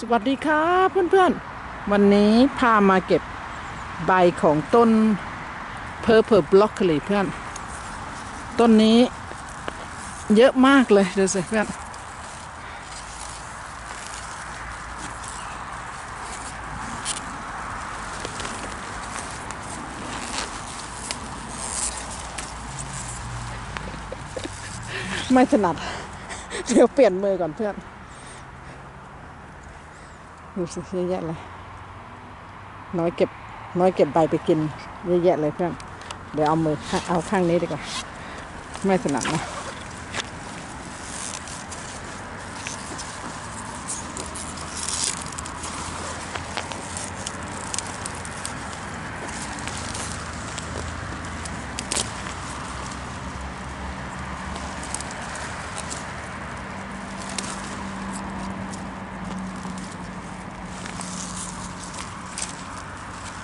สวัสดีครับเพื่อนๆ วันนี้พามาเก็บใบของต้น Purple Broccoli เพื่อน ต้นนี้เยอะมากเลยดูสิเพื่อน ไม่ถนัด เดี๋ยวเปลี่ยนมือก่อนเพื่อน ดูสิเยอะแยะเลย น้อยเก็บ น้อยเก็บใบไปกิน เยอะแยะเลยเพื่อน เดี๋ยวเอามือเอาข้างนี้ดีกว่า ไม่ถนัดนะ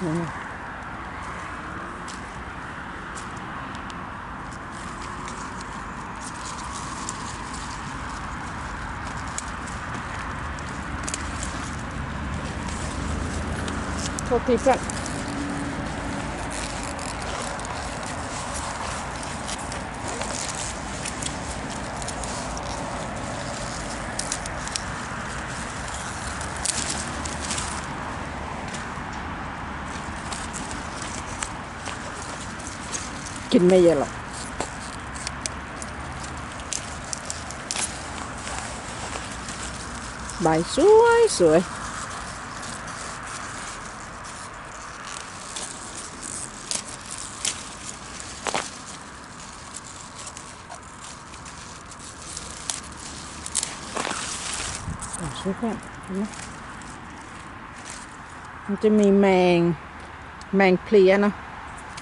โทษทีเพื่อนกินไม่เยอะหร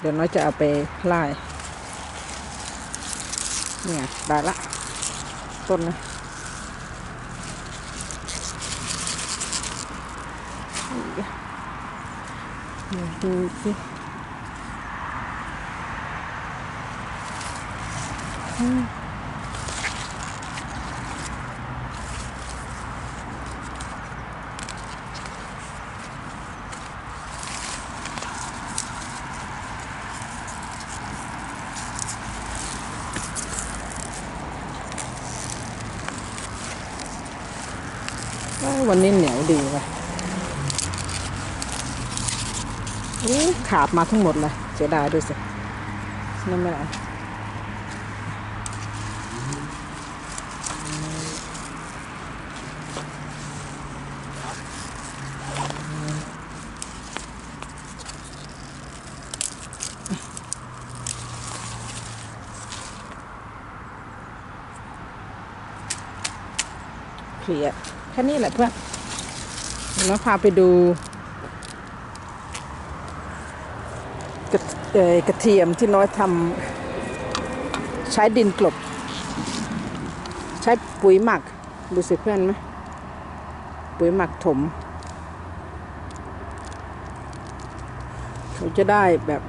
เพื่อนเห็นไหมมันจะมีแมง แมงเพลียเนาะเดี๋ยวน้อยจะเอาไปไล่เนี่ยได้ละ ต้นนะเดี๋ยวดูสิอืม วันนี้เหนียวดีว่ะอู้ขาดมาทั้งหมดเลยเสียดายด้วยสินั่นไม่ได้เคลียร์ แค่นี้แหละเพื่อนเดี๋ยวเราพาไปดูกระเอ่อกระเทียมที่น้อยทำใช้ดินกลบ ใช้ปุ๋ยหมัก ดูสิเพื่อนไหมปุ๋ยหมักถม เขาจะได้แบบ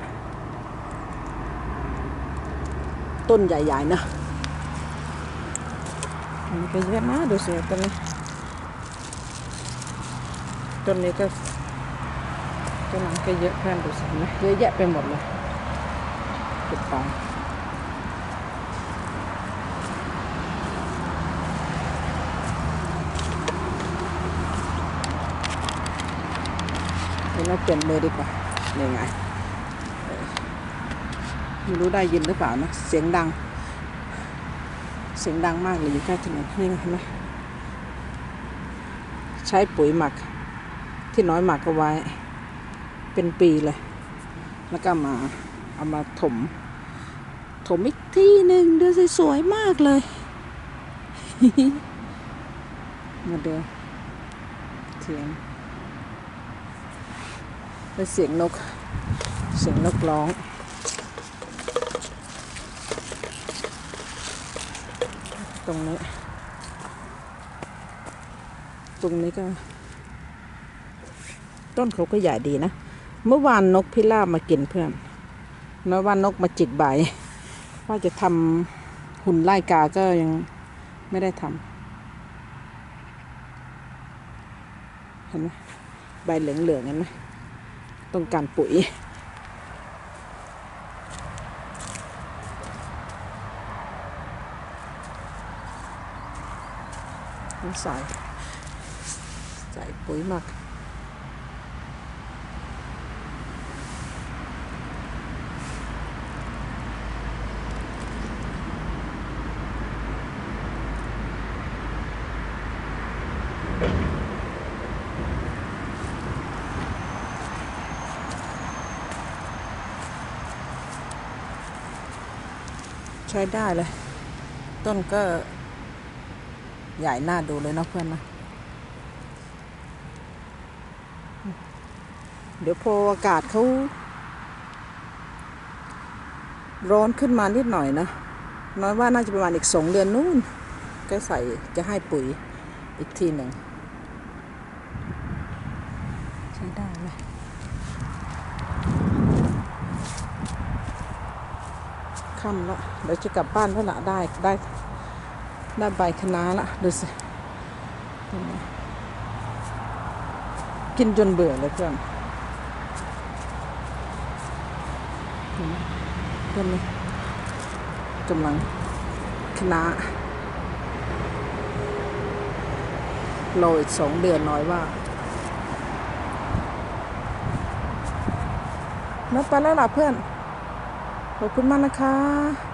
ต้นใหญ่ ๆ นะอันก็เยอะนะดูสิต้นนี้ ต้นนี้ก็ต้นนั้นก็เยอะเพื่อนดูสิเห็นไหมเยอะแยะไปหมดเลยเก็บไปเดี๋ยวเราเปลี่ยนมือดีกว่านี่ไงเออไม่รู้ได้ยินหรือเปล่านะ เสียงดัง เสียงดังมากเลยอยู่ใกล้ถนนนี่ไงเห็นไหมใช้ปุ๋ยหมัก ที่น้อยหมักเอาไว้ เป็นปีเลย แล้วก็มาเอามาถม ถมอีกที่หนึ่งดูสวยมากเลย มาเดูเสียงแล้วเสียงนก เสียงนกร้องตรงนี้ ตรงนี้ก็ ต้นเขาก็ใหญ่ดีนะ เมื่อวานนกพิราบมากินเพื่อนเมื่อวานนกมาจิกใบว่าจะทำหุ่นไล่กาก็ยังไม่ได้ทเห็นไหมใบเหลืองๆเห็นไหมต้องการปุ๋ยใส่ใส่ปุ๋ยมัก ใช้ได้เลย ต้นก็ใหญ่น่าดูเลยนะเพื่อนนะ เดี๋ยวพออากาศเขาร้อนขึ้นมานิดหน่อยนะ น้อยว่าน่าจะประมาณอีกสองเดือนนู่น ก็ใส่จะให้ปุ๋ยอีกทีหนึ่ง ช้ได้ไหมค่ำแล้วเดี๋ยวจะกลับบ้านแล้วละได้ได้ได้ใบคะน้าละดูสิกินจนเบื่อเลยเพื่อนเพื่อนไหมกำลังคณะรออีกสองเดือนน้อยว่า นัดไปแล้วล่ะเพื่อน ขอบคุณมากนะคะ